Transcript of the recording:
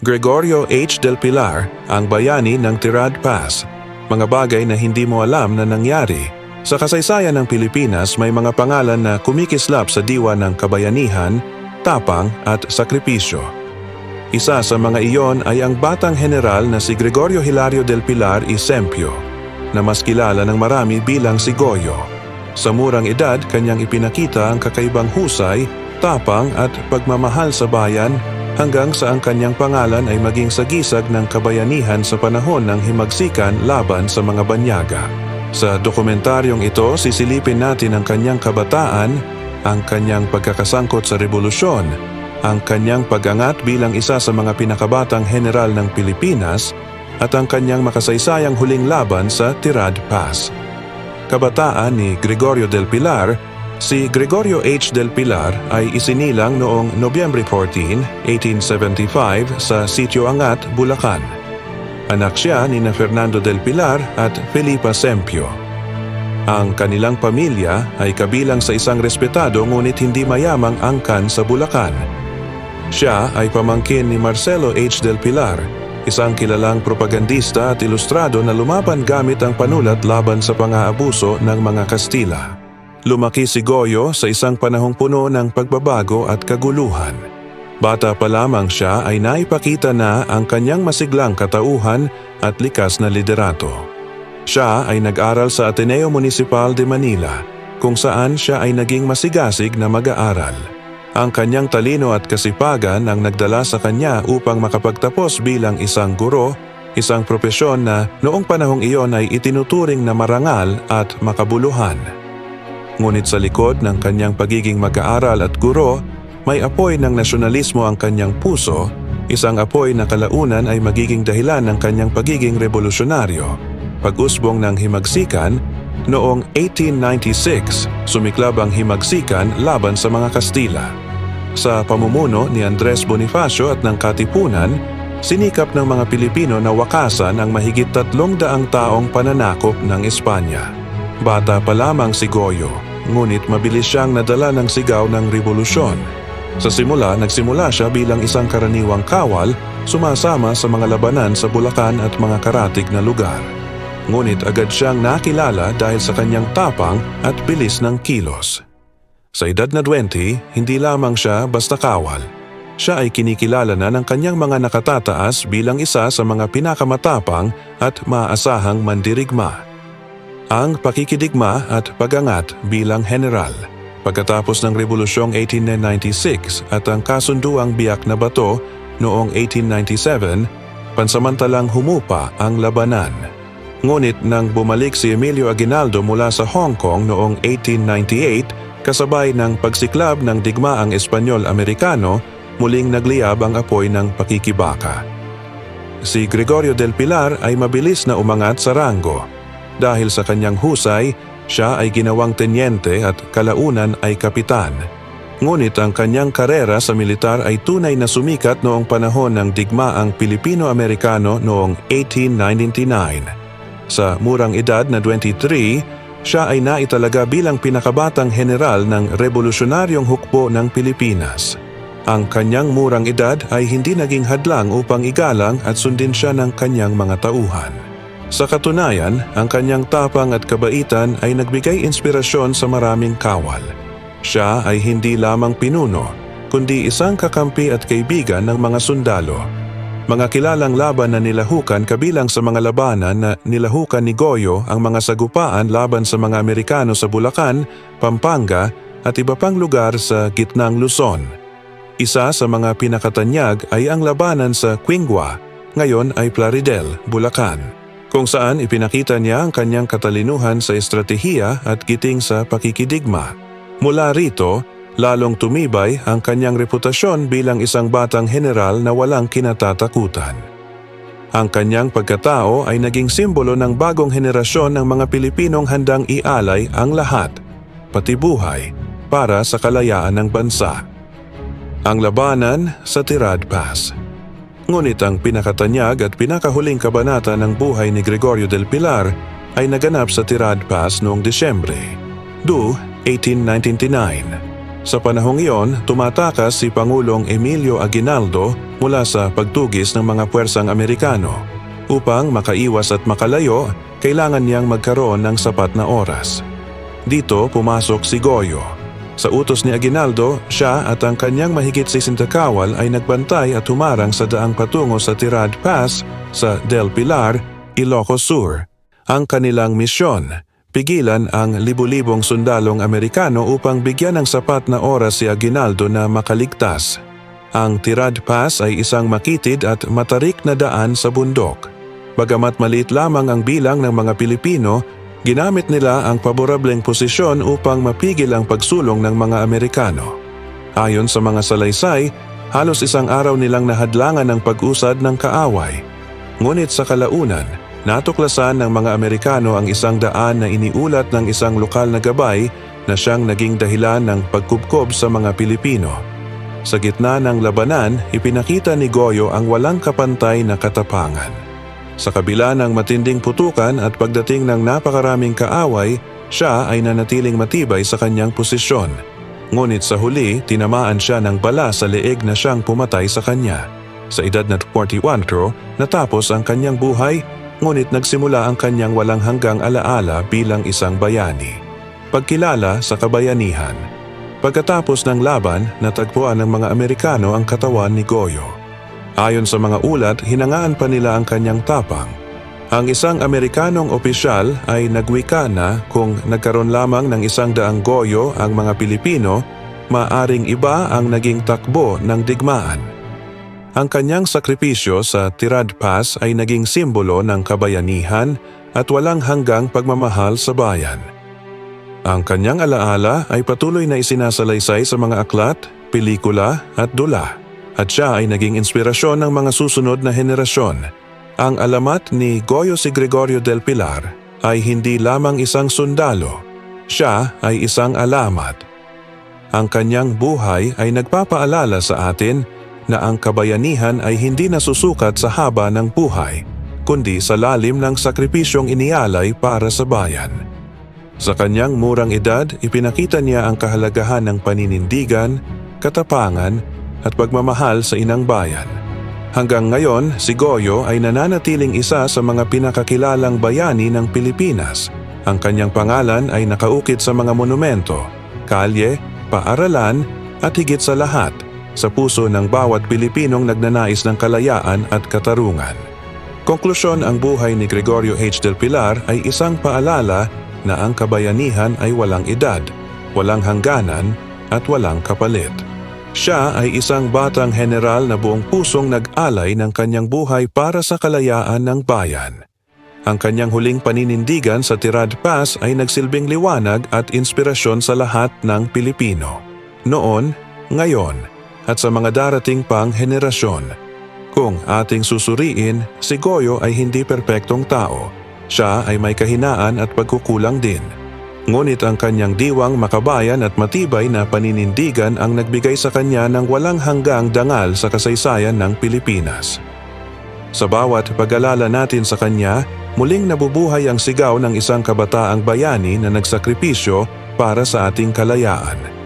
Gregorio H. Del Pilar, ang bayani ng Tirad Pass. Mga bagay na hindi mo alam na nangyari. Sa kasaysayan ng Pilipinas may mga pangalan na kumikislap sa diwa ng kabayanihan, tapang at sakripisyo. Isa sa mga iyon ay ang batang general na si Gregorio Hilario del Pilar y Sempio, na mas kilala ng marami bilang si Goyo. Sa murang edad, kanyang ipinakita ang kakaibang husay, tapang at pagmamahal sa bayan hanggang sa ang kanyang pangalan ay maging sagisag ng kabayanihan sa panahon ng himagsikan laban sa mga banyaga. Sa dokumentaryong ito, sisilipin natin ang kanyang kabataan, ang kanyang pagkakasangkot sa revolusyon, ang kanyang pag-angat bilang isa sa mga pinakabatang general ng Pilipinas at ang kanyang makasaysayang huling laban sa Tirad Pass. Kabataan ni Gregorio del Pilar, si Gregorio H. del Pilar ay isinilang noong Nobyembre 14, 1875 sa Sitio Angat, Bulacan. Anak siya ni na Fernando del Pilar at Felipa Sempio. Ang kanilang pamilya ay kabilang sa isang respetado ngunit hindi mayamang angkan sa Bulacan. Siya ay pamangkin ni Marcelo H. del Pilar, isang kilalang propagandista at ilustrado na lumaban gamit ang panulat laban sa pang-aabuso ng mga Kastila. Lumaki si Goyo sa isang panahong puno ng pagbabago at kaguluhan. Bata pa lamang siya ay naipakita na ang kanyang masiglang katauhan at likas na liderato. Siya ay nag-aral sa Ateneo Municipal de Manila, kung saan siya ay naging masigasig na mag-aaral. Ang kanyang talino at kasipagan ang nagdala sa kanya upang makapagtapos bilang isang guro, isang propesyon na noong panahong iyon ay itinuturing na marangal at makabuluhan. Ngunit sa likod ng kanyang pagiging mag-aaral at guro, may apoy ng nasyonalismo ang kanyang puso, isang apoy na kalaunan ay magiging dahilan ng kanyang pagiging revolusyonaryo. Pag-usbong ng himagsikan, noong 1896, sumiklab ang himagsikan laban sa mga Kastila. Sa pamumuno ni Andres Bonifacio at ng Katipunan, sinikap ng mga Pilipino na wakasan ang mahigit tatlong daang taong pananakop ng Espanya. Bata pa lamang si Goyo, ngunit mabilis siyang nadala ng sigaw ng revolusyon. Sa simula, nagsimula siya bilang isang karaniwang kawal, sumasama sa mga labanan sa Bulacan at mga karatig na lugar. Ngunit agad siyang nakilala dahil sa kanyang tapang at bilis ng kilos. Sa edad na 20, hindi lamang siya basta kawal. Siya ay kinikilala na ng kanyang mga nakatataas bilang isa sa mga pinakamatapang at maaasahang mandirigma. Ang pakikidigma at pagangat bilang general. Pagkatapos ng Rebolusyong 1896 at ang kasunduang biyak na bato noong 1897, pansamantalang humupa ang labanan. Ngunit nang bumalik si Emilio Aguinaldo mula sa Hong Kong noong 1898, kasabay ng pagsiklab ng digmaang Espanyol-Amerikano, muling nagliyab ang apoy ng pakikibaka. Si Gregorio del Pilar ay mabilis na umangat sa ranggo. Dahil sa kanyang husay, siya ay ginawang tenyente at kalaunan ay kapitan. Ngunit ang kanyang karera sa militar ay tunay na sumikat noong panahon ng digmaang Pilipino-Amerikano noong 1899. Sa murang edad na 23, siya ay naitalaga bilang pinakabatang general ng revolusyonaryong hukbo ng Pilipinas. Ang kanyang murang edad ay hindi naging hadlang upang igalang at sundin siya ng kanyang mga tauhan. Sa katunayan, ang kanyang tapang at kabaitan ay nagbigay inspirasyon sa maraming kawal. Siya ay hindi lamang pinuno, kundi isang kakampi at kaibigan ng mga sundalo. Mga kilalang laban na nilahukan kabilang sa mga labanan na nilahukan ni Goyo ang mga sagupaan laban sa mga Amerikano sa Bulacan, Pampanga at iba pang lugar sa gitnang Luzon. Isa sa mga pinakatanyag ay ang labanan sa Quingua, ngayon ay Plaridel, Bulacan, kung saan ipinakita niya ang kanyang katalinuhan sa estratehiya at giting sa pakikidigma. Mula rito, lalong tumibay ang kanyang reputasyon bilang isang batang general na walang kinatatakutan. Ang kanyang pagkatao ay naging simbolo ng bagong henerasyon ng mga Pilipinong handang ialay ang lahat, pati buhay, para sa kalayaan ng bansa. Ang labanan sa Tirad Pass. Ngunit ang pinakatanyag at pinakahuling kabanata ng buhay ni Gregorio del Pilar ay naganap sa Tirad Pass noong Disyembre, do 1899. Sa panahong iyon, tumatakas si Pangulong Emilio Aguinaldo mula sa pagtugis ng mga puwersang Amerikano. Upang makaiwas at makalayo, kailangan niyang magkaroon ng sapat na oras. Dito pumasok si Goyo. Sa utos ni Aguinaldo, siya at ang kanyang mahigit 60 kawal ay nagbantay at humarang sa daang patungo sa Tirad Pass sa Del Pilar, Ilocos Sur. Ang kanilang misyon, pigilan ang libu-libong sundalong Amerikano upang bigyan ng sapat na oras si Aguinaldo na makaligtas. Ang Tirad Pass ay isang makitid at matarik na daan sa bundok. Bagamat maliit lamang ang bilang ng mga Pilipino, ginamit nila ang paborableng posisyon upang mapigil ang pagsulong ng mga Amerikano. Ayon sa mga salaysay, halos isang araw nilang nahadlangan ang pag-usad ng kaaway. Ngunit sa kalaunan, natuklasan ng mga Amerikano ang isang daan na iniulat ng isang lokal na gabay na siyang naging dahilan ng pagkubkob sa mga Pilipino. Sa gitna ng labanan, ipinakita ni Goyo ang walang kapantay na katapangan. Sa kabila ng matinding putukan at pagdating ng napakaraming kaaway, siya ay nanatiling matibay sa kanyang posisyon. Ngunit sa huli, tinamaan siya ng bala sa leeg na siyang pumatay sa kanya. Sa edad na 41 kro, natapos ang kanyang buhay, ngunit nagsimula ang kanyang walang hanggang alaala bilang isang bayani. Pagkilala sa kabayanihan. Pagkatapos ng laban, natagpuan ng mga Amerikano ang katawan ni Goyo. Ayon sa mga ulat, hinangaan pa nila ang kanyang tapang. Ang isang Amerikanong opisyal ay nagwika na kung nagkaroon lamang ng isang daang goyo ang mga Pilipino, maaring iba ang naging takbo ng digmaan. Ang kanyang sakripisyo sa Tirad Pass ay naging simbolo ng kabayanihan at walang hanggang pagmamahal sa bayan. Ang kanyang alaala ay patuloy na isinasalaysay sa mga aklat, pelikula at dula at siya ay naging inspirasyon ng mga susunod na henerasyon. Ang alamat ni Goyo si Gregorio del Pilar ay hindi lamang isang sundalo, siya ay isang alamat. Ang kanyang buhay ay nagpapaalala sa atin na ang kabayanihan ay hindi nasusukat sa haba ng buhay, kundi sa lalim ng sakripisyong inialay para sa bayan. Sa kanyang murang edad, ipinakita niya ang kahalagahan ng paninindigan, katapangan at pagmamahal sa inang bayan. Hanggang ngayon, si Goyo ay nananatiling isa sa mga pinakakilalang bayani ng Pilipinas. Ang kanyang pangalan ay nakaukit sa mga monumento, kalye, paaralan at higit sa lahat, sa puso ng bawat Pilipinong nagnanais ng kalayaan at katarungan. Konklusyon ang buhay ni Gregorio H. del Pilar ay isang paalala na ang kabayanihan ay walang edad, walang hangganan at walang kapalit. Siya ay isang batang general na buong pusong nag-alay ng kanyang buhay para sa kalayaan ng bayan. Ang kanyang huling paninindigan sa Tirad Pass ay nagsilbing liwanag at inspirasyon sa lahat ng Pilipino. Noon, ngayon, at sa mga darating pang henerasyon. Kung ating susuriin, si Goyo ay hindi perpektong tao. Siya ay may kahinaan at pagkukulang din. Ngunit ang kanyang diwang makabayan at matibay na paninindigan ang nagbigay sa kanya ng walang hanggang dangal sa kasaysayan ng Pilipinas. Sa bawat pag-alala natin sa kanya, muling nabubuhay ang sigaw ng isang kabataang bayani na nagsakripisyo para sa ating kalayaan.